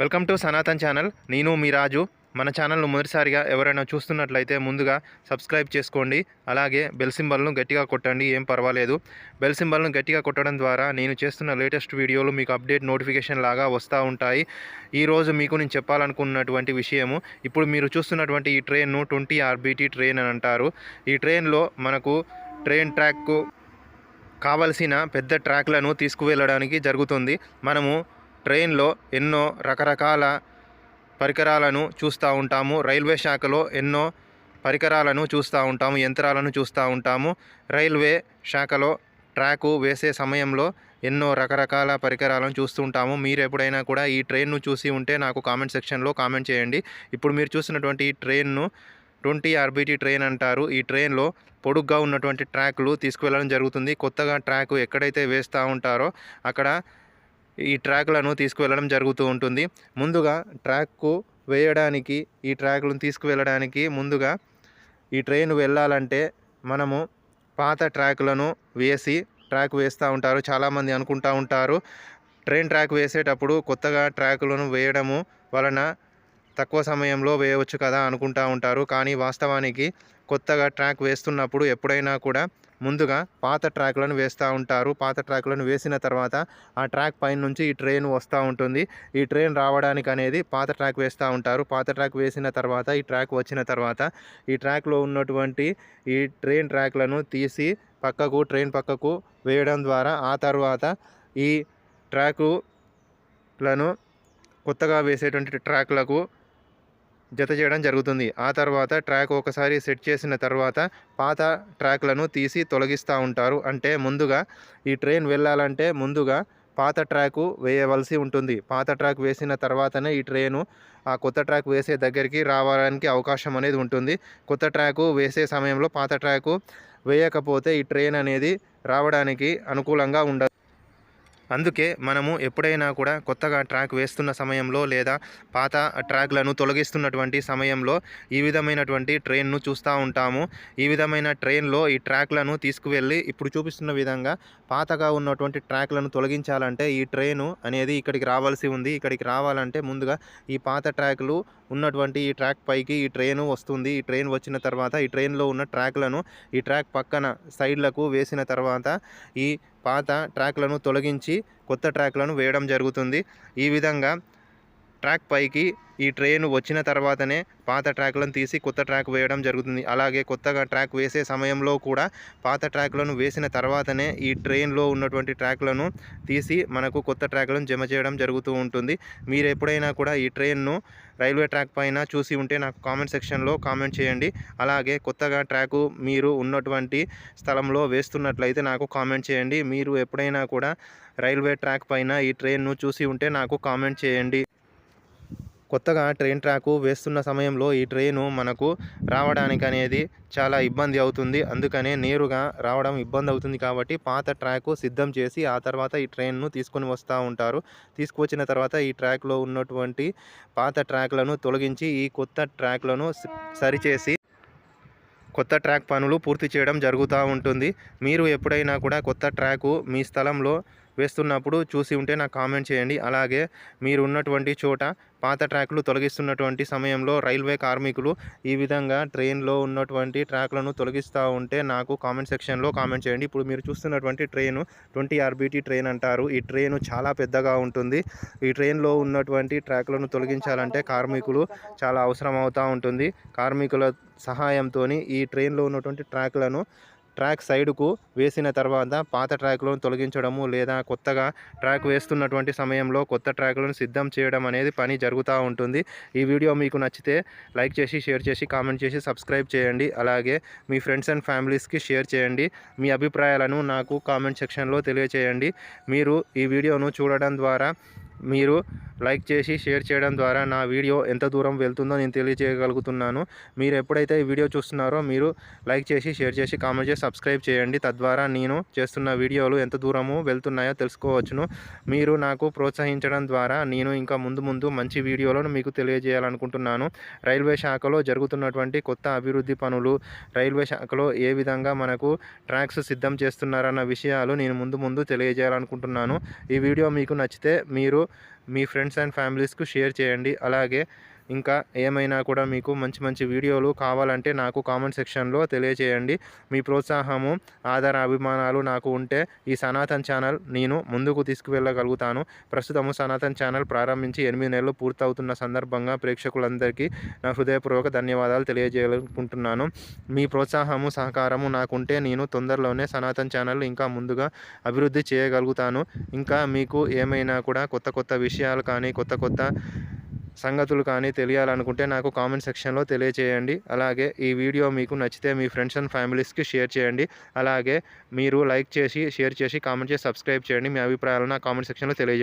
Welcome to Sanatan channel. నేను మీ రాజు. మన ఛానల్ను మొదటిసారిగా ఎవరైనా చూస్తున్నట్లయితే ముందుగా సబ్స్క్రైబ్ చేసుకోండి. అలాగే బెల్ సింబల్ను గట్టిగా కొట్టండి. ఏం పర్వాలేదు. బెల్ సింబల్ను గట్టిగా కొట్టడం ద్వారా నేను చేస్తున్న లేటెస్ట్ వీడియోలు మీకు అప్డేట్ నోటిఫికేషన్ లాగా వస్తూ ఉంటాయి. ఈరోజు మీకు నేను చెప్పాలనుకున్నటువంటి విషయము ఇప్పుడు మీరు చూస్తున్నటువంటి ఈ ట్రైన్ను ట్వంటీ ఆర్బిటీ ట్రైన్ అని అంటారు. ఈ ట్రైన్లో మనకు ట్రైన్ ట్రాక్కు కావలసిన పెద్ద ట్రాక్లను తీసుకువెళ్ళడానికి జరుగుతుంది. మనము ట్రైన్లో ఎన్నో రకరకాల పరికరాలను చూస్తూ ఉంటాము. రైల్వే శాఖలో ఎన్నో పరికరాలను చూస్తూ ఉంటాము యంత్రాలను చూస్తూ ఉంటాము. రైల్వే శాఖలో ట్రాకు వేసే సమయంలో ఎన్నో రకరకాల పరికరాలను చూస్తుంటాము మీరు ఎప్పుడైనా కూడా ఈ ట్రైన్ను చూసి ఉంటే నాకు కామెంట్ సెక్షన్లో కామెంట్ చేయండి. ఇప్పుడు మీరు చూసినటువంటి ఈ ట్రైన్ను ట్వంటీ ఆర్బిటీ ట్రైన్ అంటారు. ఈ ట్రైన్లో పొడుగ్గా ఉన్నటువంటి ట్రాక్లు తీసుకువెళ్ళడం జరుగుతుంది. కొత్తగా ట్రాక్ ఎక్కడైతే వేస్తూ ఉంటారో అక్కడ ఈ ట్రాక్లను తీసుకువెళ్ళడం జరుగుతూ ఉంటుంది. ముందుగా ట్రాక్కు వేయడానికి ఈ ట్రాక్లను తీసుకువెళ్ళడానికి ముందుగా ఈ ట్రైన్ వెళ్ళాలంటే మనము పాత ట్రాక్లను వేసి ట్రాక్ వేస్తూ ఉంటారు. చాలామంది అనుకుంటూ ఉంటారు. ట్రైన్ ట్రాక్ వేసేటప్పుడు కొత్తగా ట్రాకులను వేయడము వలన తక్కువ సమయంలో వేయవచ్చు కదా అనుకుంటూ ఉంటారు. కానీ వాస్తవానికి కొత్తగా ట్రాక్ వేస్తున్నప్పుడు ఎప్పుడైనా కూడా ముందుగా పాత ట్రాక్లను వేస్తూ ఉంటారు. పాత ట్రాక్లను వేసిన తర్వాత ఆ ట్రాక్ పైన నుంచి ఈ ట్రైన్ వస్తూ ఉంటుంది. ఈ ట్రైన్ రావడానికి అనేది పాత ట్రాక్ వేస్తూ ఉంటారు. పాత ట్రాక్ వేసిన తర్వాత ఈ ట్రాక్ వచ్చిన తర్వాత ఈ ట్రాక్లో ఉన్నటువంటి ఈ ట్రైన్ ట్రాక్లను తీసి పక్కకు ట్రైన్ పక్కకు వేయడం ద్వారా ఆ తర్వాత ఈ ట్రాకులను కొత్తగా వేసేటువంటి ట్రాక్లకు జత చేయడం జరుగుతుంది. ఆ తర్వాత ట్రాక్ ఒకసారి సెట్ చేసిన తర్వాత పాత ట్రాక్లను తీసి తొలగిస్తూ ఉంటారు. అంటే ముందుగా ఈ ట్రైన్ వెళ్ళాలంటే ముందుగా పాత ట్రాకు వేయవలసి ఉంటుంది. పాత ట్రాక్ వేసిన తర్వాతనే ఈ ట్రైను ఆ కొత్త ట్రాక్ వేసే దగ్గరికి రావడానికి అవకాశం అనేది ఉంటుంది. కొత్త ట్రాకు వేసే సమయంలో పాత ట్రాకు వేయకపోతే ఈ ట్రైన్ అనేది రావడానికి అనుకూలంగా ఉండదు. అందుకే మనము ఎప్పుడైనా కూడా కొత్తగా ట్రాక్ వేస్తున్న సమయంలో లేదా పాత ట్రాక్లను తొలగిస్తున్నటువంటి సమయంలో ఈ విధమైనటువంటి ట్రైన్ను చూస్తూ ఉంటాము. ఈ విధమైన ట్రైన్లో ఈ ట్రాక్లను తీసుకువెళ్ళి ఇప్పుడు చూపిస్తున్న విధంగా పాతగా ఉన్నటువంటి ట్రాక్లను తొలగించాలంటే ఈ ట్రైను అనేది ఇక్కడికి రావాల్సి ఉంది. ఇక్కడికి రావాలంటే ముందుగా ఈ పాత ట్రాక్లు ఉన్నటువంటి ఈ ట్రాక్ పైకి ఈ ట్రైన్ వస్తుంది. ఈ ట్రైన్ వచ్చిన తర్వాత ఈ ట్రైన్లో ఉన్న ట్రాక్లను ఈ ట్రాక్ పక్కన సైడ్లకు వేసిన తర్వాత ఈ పాత ట్రాక్లను తొలగించి కొత్త ట్రాక్లను వేయడం జరుగుతుంది. ఈ విధంగా ట్రాక్ పైకి ఈ ట్రైన్ వచ్చిన తర్వాతనే పాత ట్రాక్లను తీసి కొత్త ట్రాక్ వేయడం జరుగుతుంది. అలాగే కొత్తగా ట్రాక్ వేసే సమయంలో కూడా పాత ట్రాక్లను వేసిన తర్వాతనే ఈ ట్రైన్లో ఉన్నటువంటి ట్రాక్లను తీసి మనకు కొత్త ట్రాక్లను జమ చేయడం జరుగుతూ ఉంటుంది. మీరు ఎప్పుడైనా కూడా ఈ ట్రైన్ను రైల్వే ట్రాక్ పైన చూసి ఉంటే నాకు కామెంట్ సెక్షన్లో కామెంట్ చేయండి. అలాగే కొత్తగా ట్రాకు మీరు ఉన్నటువంటి స్థలంలో వేస్తున్నట్లయితే నాకు కామెంట్ చేయండి. మీరు ఎప్పుడైనా కూడా రైల్వే ట్రాక్ పైన ఈ ట్రైన్ను చూసి ఉంటే నాకు కామెంట్ చేయండి. కొత్తగా ట్రైన్ ట్రాకు వేస్తున్న సమయంలో ఈ ట్రైను మనకు రావడానికి అనేది చాలా ఇబ్బంది అవుతుంది. అందుకనే నేరుగా రావడం ఇబ్బంది అవుతుంది కాబట్టి పాత ట్రాకు సిద్ధం చేసి ఆ తర్వాత ఈ ట్రైన్ను తీసుకొని వస్తూ ఉంటారు. తీసుకువచ్చిన తర్వాత ఈ ట్రాక్లో ఉన్నటువంటి పాత ట్రాక్లను తొలగించి ఈ కొత్త ట్రాక్లను సరిచేసి కొత్త ట్రాక్ పనులు పూర్తి చేయడం జరుగుతూ ఉంటుంది. మీరు ఎప్పుడైనా కూడా కొత్త ట్రాకు మీ స్థలంలో వేస్తున్నప్పుడు చూసి ఉంటే నాకు కామెంట్ చేయండి. అలాగే మీరు ఉన్నటువంటి చోట పాత ట్రాక్లు తొలగిస్తున్నటువంటి సమయంలో రైల్వే కార్మికులు ఈ విధంగా ట్రైన్లో ఉన్నటువంటి ట్రాక్లను తొలగిస్తూ ఉంటే నాకు కామెంట్ సెక్షన్లో కామెంట్ చేయండి. ఇప్పుడు మీరు చూస్తున్నటువంటి ట్రైన్ ట్వంటీ ఆర్బీటీ ట్రైన్ అంటారు. ఈ ట్రైన్ చాలా పెద్దగా ఉంటుంది. ఈ ట్రైన్లో ఉన్నటువంటి ట్రాక్లను తొలగించాలంటే కార్మికులు చాలా అవసరం అవుతూ ఉంటుంది. కార్మికుల సహాయంతో ఈ ట్రైన్లో ఉన్నటువంటి ట్రాక్లను ట్రాక్ సైడ్కు వేసిన తర్వాత పాత ట్రాక్లను తొలగించడము లేదా కొత్తగా ట్రాక్ వేస్తున్నటువంటి సమయంలో కొత్త ట్రాక్లను సిద్ధం చేయడం అనేది పని జరుగుతూ ఉంటుంది. ఈ వీడియో మీకు నచ్చితే లైక్ చేసి షేర్ చేసి కామెంట్ చేసి సబ్స్క్రైబ్ చేయండి. అలాగే మీ ఫ్రెండ్స్ అండ్ ఫ్యామిలీస్కి షేర్ చేయండి. మీ అభిప్రాయాలను నాకు కామెంట్ సెక్షన్లో తెలియచేయండి. మీరు ఈ వీడియోను చూడడం ద్వారా మీరు లైక్ చేసి షేర్ చేయడం ద్వారా నా వీడియో ఎంత దూరం వెళ్తుందో నేను తెలియజేయగలుగుతున్నాను మీరు ఎప్పుడైతే ఈ వీడియో చూస్తున్నారో మీరు లైక్ చేసి షేర్ చేసి కామెంట్ చేసి సబ్స్క్రైబ్ చేయండి. తద్వారా నేను చేస్తున్న వీడియోలు ఎంత దూరము వెళ్తున్నాయో తెలుసుకోవచ్చును. మీరు నాకు ప్రోత్సహించడం ద్వారా నేను ఇంకా ముందు ముందు మంచి వీడియోలను మీకు తెలియజేయాలనుకుంటున్నాను. రైల్వే శాఖలో జరుగుతున్నటువంటి కొత్త అభివృద్ధి పనులు రైల్వే శాఖలో ఏ విధంగా మనకు ట్రాక్స్ సిద్ధం చేస్తున్నారన్న విషయాలు నేను ముందు ముందు తెలియజేయాలనుకుంటున్నాను. ఈ వీడియో మీకు నచ్చితే మీరు మీ ఫ్రెండ్స్ అండ్ ఫ్యామిలీస్కు షేర్ చేయండి. అలాగే ఇంకా ఏమైనా కూడా మీకు మంచి మంచి వీడియోలు కావాలంటే నాకు కామెంట్ సెక్షన్లో తెలియచేయండి. మీ ప్రోత్సాహము ఆధార అభిమానాలు నాకు ఉంటే ఈ సనాతన్ ఛానల్ నేను ముందుకు తీసుకువెళ్ళగలుగుతాను. ప్రస్తుతము సనాతన్ ఛానల్ ప్రారంభించి ఎనిమిది నెలలు పూర్తవుతున్న సందర్భంగా ప్రేక్షకులందరికీ నా హృదయపూర్వక ధన్యవాదాలు తెలియజేయాలనుకుంటున్నాను. మీ ప్రోత్సాహము సహకారము నాకుంటే నేను తొందరలోనే సనాతన్ ఛానల్ ఇంకా ముందుగా అభివృద్ధి చేయగలుగుతాను. ఇంకా మీకు ఏమైనా కూడా కొత్త కొత్త విషయాలు కానీ కొత్త కొత్త సంగతులు కానీ తెలియాలనుకుంటే నాకు కామెంట్ సెక్షన్లో తెలియచేయండి. అలాగే ఈ వీడియో మీకు నచ్చితే మీ ఫ్రెండ్స్ అండ్ ఫ్యామిలీస్కి షేర్ చేయండి. అలాగే మీరు లైక్ చేసి షేర్ చేసి కామెంట్ చేసి సబ్స్క్రైబ్ చేయండి. మీ అభిప్రాయాలను నా కామెంట్ సెక్షన్లో తెలియజేయండి.